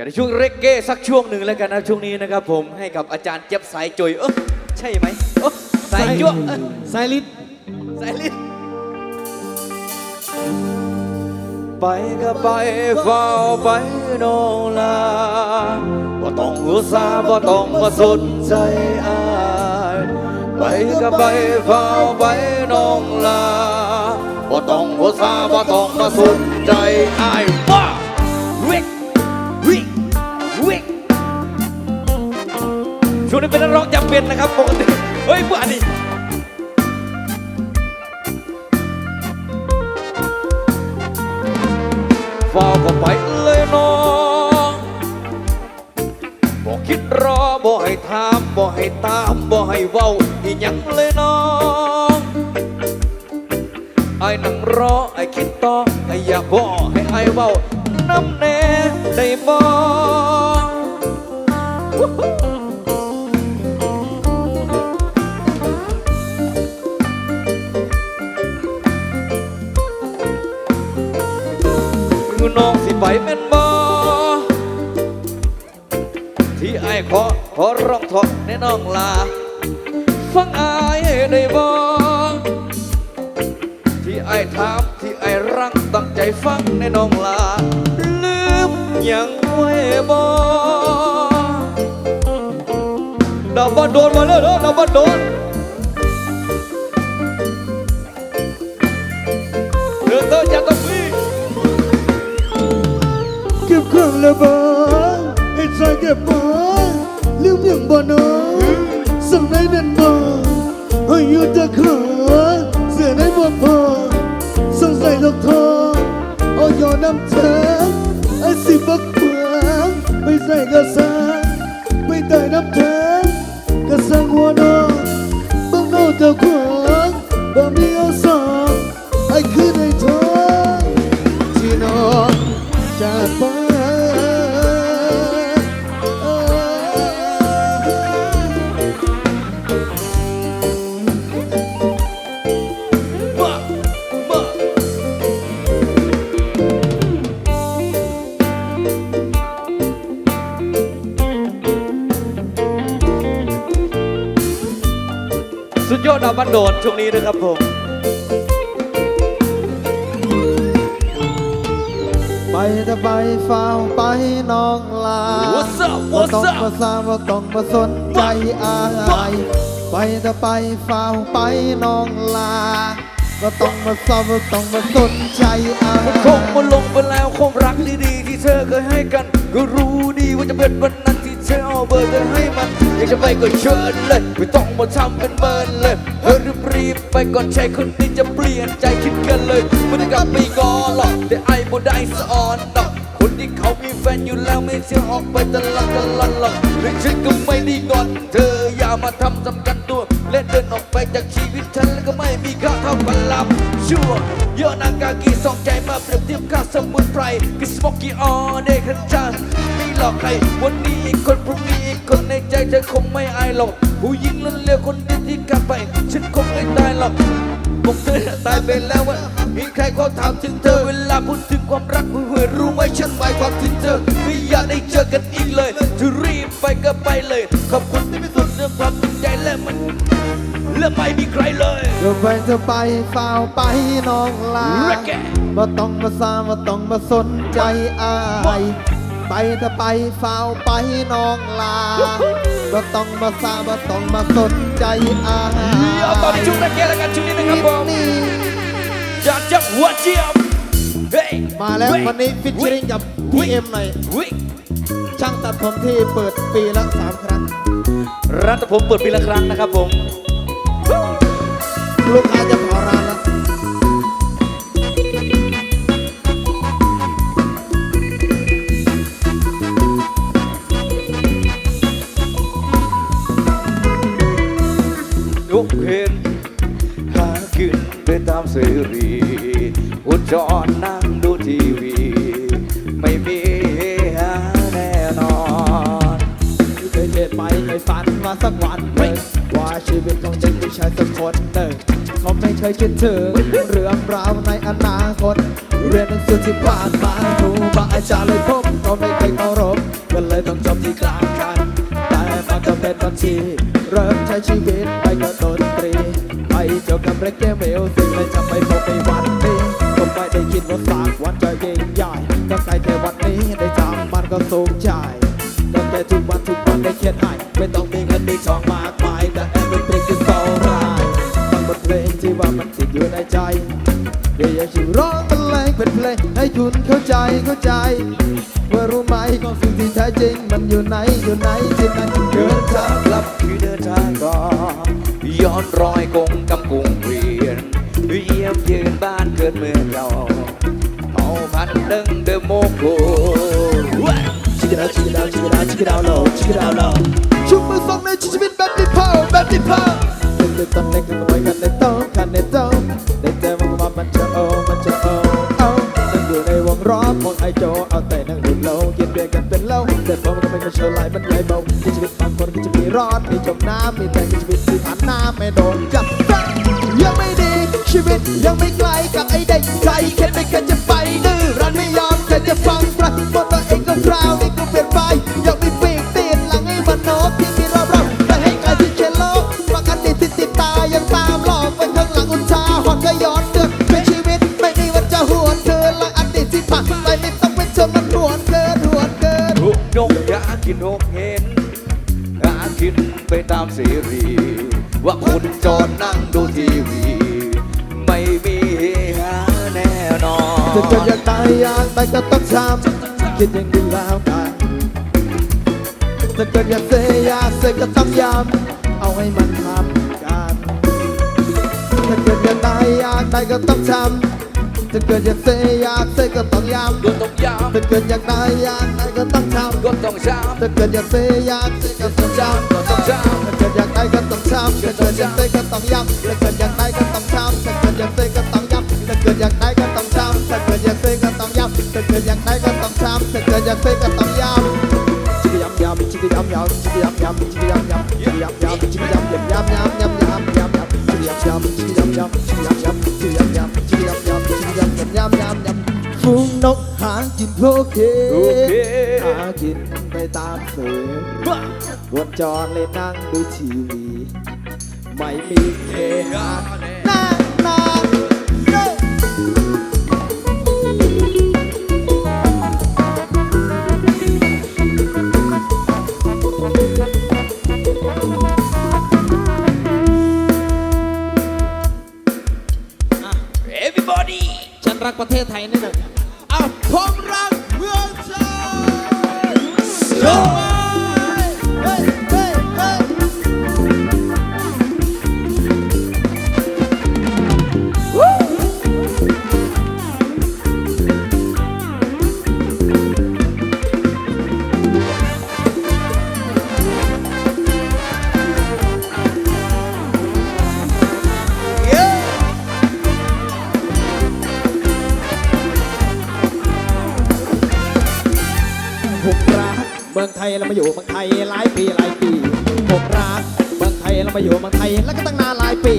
จะได้ช่วงเรกเก้สักช่วงหนึ่งแล้วกันนะช่วงนี้นะครับผมให้กับอาจารย์เจี๊ยบสายจุยเออใช่ไหมเออสายจุ๊เออสายลิดสายลิ้นไปก็ไปเฝ้าไปโนลาบ่ต้องหัวซาบ่ต้องมาสนใจอายไปก็ไปเฝ้าไปน้องลาบ่ต้องหัวซาบ่ต้องมาสนใจอายว้า ช่วงนี้เป็นนักร้องจำเป็นนะครับปกติเฮ้ยพวกอันนี้เฝ้าก็ไปเลยน้องบอกคิดรอบอกให้ถามบอกให้ตามบอกให้เว้าอีหยังเลยน้องไอ้นั่งรอไอ้คิดต่อไอ้อยากบอกให้ไอ้เว้าน้ำแน่ได้บอก น้องสิไปแม่นบ่ที่ไอ้ขอขอร้องทอในน้องลา ฟังอายได้บ่ที่ไอ้ถามที่ไอ้รังตั้งใจฟังในน้องลา ลืมยังไว้บ่ดาวบ้านโดนมาแล้วเด้อดาวบ้านโดน เอายอน้ำเธอไอ้สิบักขวางไม่ใส่กร ดยอดดาวบันโดดช่วงนี้นะครับผม ไปถ้าไปเฝ้าไปน้องลา What's up บ่ What's ต้อง up มาซาบ่ต้องมาสนใจอายไปถ้าไปเฝ้าไปน้องลาบ่ต้องมาซาบ่ต้องมาสนใจอายมันคงมาลงไปแล้วความรักดีๆที่เธอเคยให้กัน ก็รู้ดีว่าจะเป็นวันนั้นที่ เอาเบอร์เธอให้มัน อยากจะไปก็เชิญเลย ไม่ต้องมาทำเป็นเมินเลยเฮ้ยรีบไปก่อนใช้คนนี้จะเปลี่ยนใจคิดกันเลยไม่ได้กลับไปก่อนหรอกแต่ไอ้บ่ได้สะออนหรอกคนที่เขามีแฟนอยู่แล้วไม่เชื่อออกไปตลันตลันหรอกหรือฉันก็ไม่ได้งอนเธออย่ามาทำสำคัญตัวและเดินออกไปจากชีวิตฉันแล้วก็ไม่มีค่าเท่ากันลับชั่วเยอะนางกากีสองใจมาเปรียบเทียบค่าสมุนไพรคือสโมกี้ออเดคันจัน อกใคร วันนี้อีกคนพรุ่งนี้อีกคนในใจเธอคงไม่อายหรอกผู้หญิงล้นเลือคนเดียวที่กลับไป ฉันคงไม่ตายหรอกบอกเธอตายไปแล้วอะมีใครเขาถามถึงเธอเวลาพูดถึงความรักเพื่อนรู้ไหมฉันหมายความถึงเธอไม่อยากได้เจอกันอีกเลยจะรีบไปก็ไปเลย ขอบคุณที่ไม่สนเรื่องความจริงใจและมันและไม่มีใครเลยเดี๋ยวไปจะไปเฝ้าไปน้องลา Reggae บ่ต้องมาซาบ่ต้องมาสนใจอาย ไปถ้าไปเฝ้าไปน้องลาบ่ต้องมาซาบ่ต้องมาสนใจอายเอาตอนนี้ชุดแรกแกแล้วกันชุดนี้นะครับผมนี่จากจังหัวเจียมเฮ้ยมาแล้ววันนี้ฟิชเชอริงกับพี่เอ็มหน่อยวิช่างตัดผมที่เปิดปีละสามครั้งร้านตัดผมเปิดปีละครั้งนะครับผม ลูกค้าจะเผาร้านีอุจรนั่งดูทีวี ไม่มีหาแน่นอนเคยเด็ดไปเคยฝันมาสักวันหนึ่งว่าชีวิตของฉันมีชายสักคนหนึ่งเขาไม่เคยคิดถึงเรื่องราวในอนาคต เรียนหนังสือที่ผ่านมาครูบาอาจารย์เลยพบเขาไม่เคยเคารพก็เลยต้องจบที่กลางคัน แต่มานจะเป็นบางทีเริ่มใช้ชีวิตไปกระโน กับเรกเกมเมลสิ่งเลยจะไปพบในวันนี้ก็ไม่ได้คิดว่าสักวันจะยิ่งใหญ่ก็ใกล้แค่วันนี้ได้จำมันก็สุขใจก็แค่ทุกวันทุกวันได้เขียนให้ไม่ต้องมีเงินมีทองมากมายแต่แอบเป็นเพลงที่เศร้าร้ายมันบทเพลงที่ว่ามันติดอยู่ในใจเดี๋ยวอยากจะร้องบรรเลงเป็นเพลงให้คุณเข้าใจเข้าใจว่ารู้ไหมของสิ่งที่แท้จริง มันอยู่ไหนอยู่ไหนที่นเดิเดินทางงกลับคือเดินทางก่อน ย้อนรอยกงกำกุงเวียนเยี่ยมยืนบ้านเกิดเมืองเราเอาพันดึงเดโมโกชิคกี้พายชิคกี้พายชิคกี้พายชิคกี้พายโลชิคกี้พายโลชุบมือสองในชีวิตแบบดิพาวแบบดิพาวเล่นด้วยตอนเล็กกันไว้กันในโต๊ะกันในโต๊ะได้เจอมันว่ามันจะโอ้มันจะโอ้เอานั่งอยู่ในวงร้องวงไอโจเอาแต่นั่งดื่มเหล้ากินเบียร์กันเป็นเล้าแต่พอมันก็ไม่มาเชิญไหลมันไหลเบาชีวิตบางคนก็จะมีรอนมีจมน้ำมีแต่ชีวิตที่ผ่านน้ำ ไม่โดนจับฟังยังไม่ดี ชีวิตยังไม่ไกลกับไอ้เด็กใจแค่ไม่เคยจะไปดื้อรันไม่ยอมแค่จะฟังใครบนตัวเองก็พราว จอดนั่งดูทีวี ไม่มีเฮฮาแน่นอนจะเกิดอยากตายอยากตายก็ต้องทำคิดอย่างดีแล้วกันจะเกิดอยากเซอยากเซก็ต้องย้ำเอาให้มันทำกันถ้าเกิดอยากตายอยากตายก็ต้องทำจะเกิดอยากเซอยากเซก็ต้องย้ำก็ต้องย้ถ้าเกิดอยากตายอยากตายก็ต้องทำก็ต้องย้ำถ้าเกิดอยากเซอยากเซก็ต้องย้ำำก็ต้องย้ถ้าเกิดอยากตายก็ต้องช้ำถ้าเกิดอยากเซก็ต้องย้ำถ้าเกิดอยากตายก็ต้องช้ำถ้าเกิดอยากเซก็ต้องย้ำถ้าเกิดอยากตายก็ต้องช้ำถ้าเกิดอยากเซก็ต้องย้ำถ้าเกิดอยากตายก็ต้องช้ำถ้าเกิดอยากเซก็ต้องย้ำชิคกี้ยำยำชิคกี้ยำยำชิคกี้ยำยำชิคกี้ยำยำชิคกี้ยำยำชิคกี้ยำยำยำยำยำยำยำยำชิคกี้ยำยำชิคกี้ยำยำชิคกี้ยำยำชิคกี้ยำยำชิคกี้ยำยำชิคกี้ยำยำยำยำยำฝูงนกหากินโอเคำโอเคหากินไป ตามเสือวนจรเลยนั่งดูทีวี ไม่มีเฮฮาน้าหนาเด้อเอวิบอดี้ฉันรักประเทศไทยนี่หนึ่ง มาอยู่เมืองไทยแล้วก็ตั้งนานหลายปี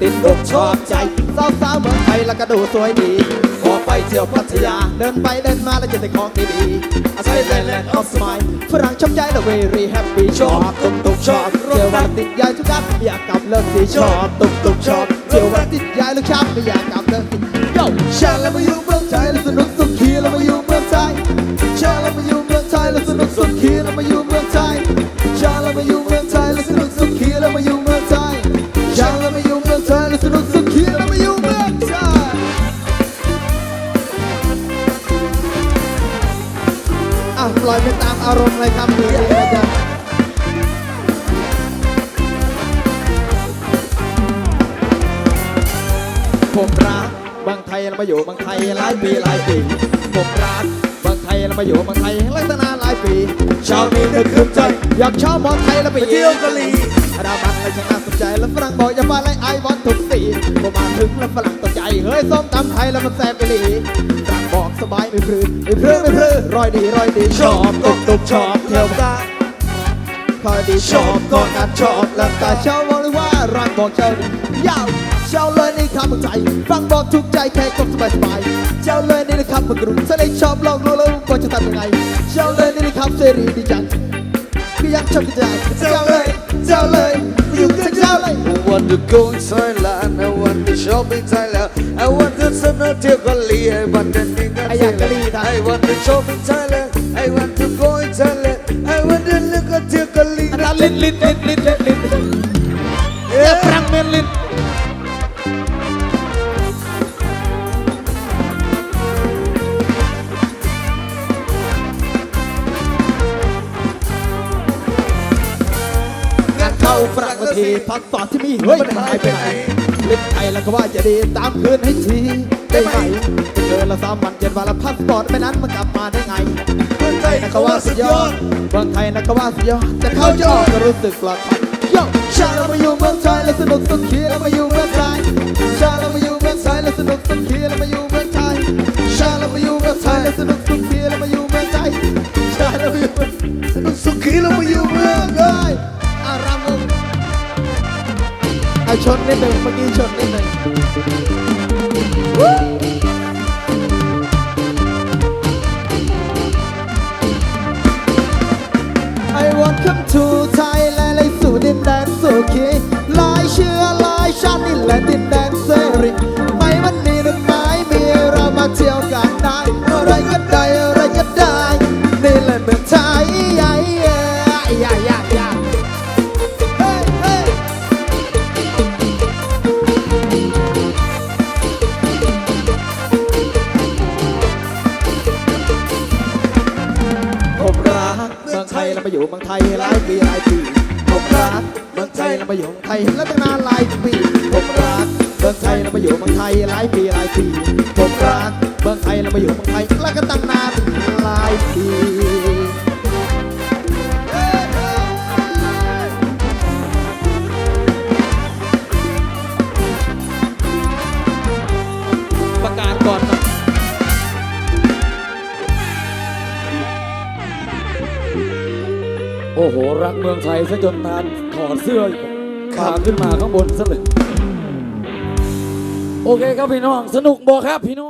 ติดอกชอบใจสาวสาวๆเมืองไทยแล้วก็ดูสวยดีพอไปเที่ยวพัทยา เดินไปเดินมาแล้วเจะได้ของดีๆอาศัยแลนด์ออฟสมายฝรั่งชอบใจและเวรีแฮปปี้ชอบตุกตุกชอบเที่ยววันติดยายทุกกันอยากกลับเลิกสีชอบตุกตุกชอบเที่ยววันติดยายลูกช้ำไม่อยากกลับเลิกสีโย่ฉันแล้วมาอยู่ ผมรักเมืองไทยเรามาอยู่เมืองไทยหลายปีหลายปีผมรักเมืองไทยเรามาอยู่เมืองไทยหลายตั้งนานหลายปีชาวนี้นึกขึ้นใจอยากชอบเมืองไทยแล้วไปเที่ยวเกาหลีดามันเลยช่างน่าสนใจแล้วฝรั่งบอกอย่ามาไล่ไอวอนทุกสีพอมาถึงแล้วฝรั่งตกใจเฮ้ยส้มตำไทยแล้วมันแซ่บไปหลีฝรั่งบอกสบายไม่พรื้ไม่พรื้ไม่พรื้รอยดีรอยดีชอบตุกตุกชอบเที่ยวบ้านคอยดีชอบก็การชอบแล้วแต่ชอบบอกเลยว่ารักบอกเจ้าดียาว เจ้าเลยในคำเมืองไทยฟังบอกถูกใจแค่กบสบายสบาย เจ้าเลยในคำเมืองกรุงถ้าได้ชอบลองรู้แล้วว่าจะทำยังไง เจ้าเลยในคำเสรีดีจังก็ยังชอบดีจังเจ้าเลย เจ้าเลยอยู่กาวเจ้าเลย I want to go in Thailand I want to shop in Thailand I want to เสนอเที่ยวเกาหลีให้บันเทิงดีกันไอ้อยากกะลีท่าน I want to shop in Thailand I want to go in Thailand I want to look at เที่ยวเกาหลีอันนั้นลิ้นลิ้นลิ้นลิ้นลิ้นลิ้นเอย่าพรังเมลิ้น ฝรั่งมาทีพักสอนที่มีเฮ้ยมันหายไปไหนลิ้นไทยแล้วก็ว่าจะดีตามคืนให้ทีได้ไหมเดินละสามวันเจ็ดวันละพาสปอร์ตไม่นั้นมันกลับมาได้ไงเมืองไทยนะนะก็ก็ว่าว่าสุสุดดยยออดดเมืองไทยนะก็ว่าสุดยอดแต่เข้าจะออกก็รู้สึกปลอดภัยโย่ชาเรามาอยู่เมืองไทยแล้วสนุกสุดขีเรามาอยู่เมืองไทย come to มืองไทยแล้วมาอยู่เมืองไทยหลายปีหลายปีผมรักเมืองไทยนะมาอยู่เมืองไทยแล้วตั้งนานหลายปีผมรักเมืองไทยนะมาอยู่เมืองไทยหลายปีหลายปีผมรักเมืองไทยนะมาอยู่เมืองไทยแล้วก็ตั้งนานหลายปี รักเมืองไทยซะจนทานถอดเสื้อขาขึ้นมาข้างบนซะเลย โอเคครับพี่น้อง สนุกบอกครับพี่น้อง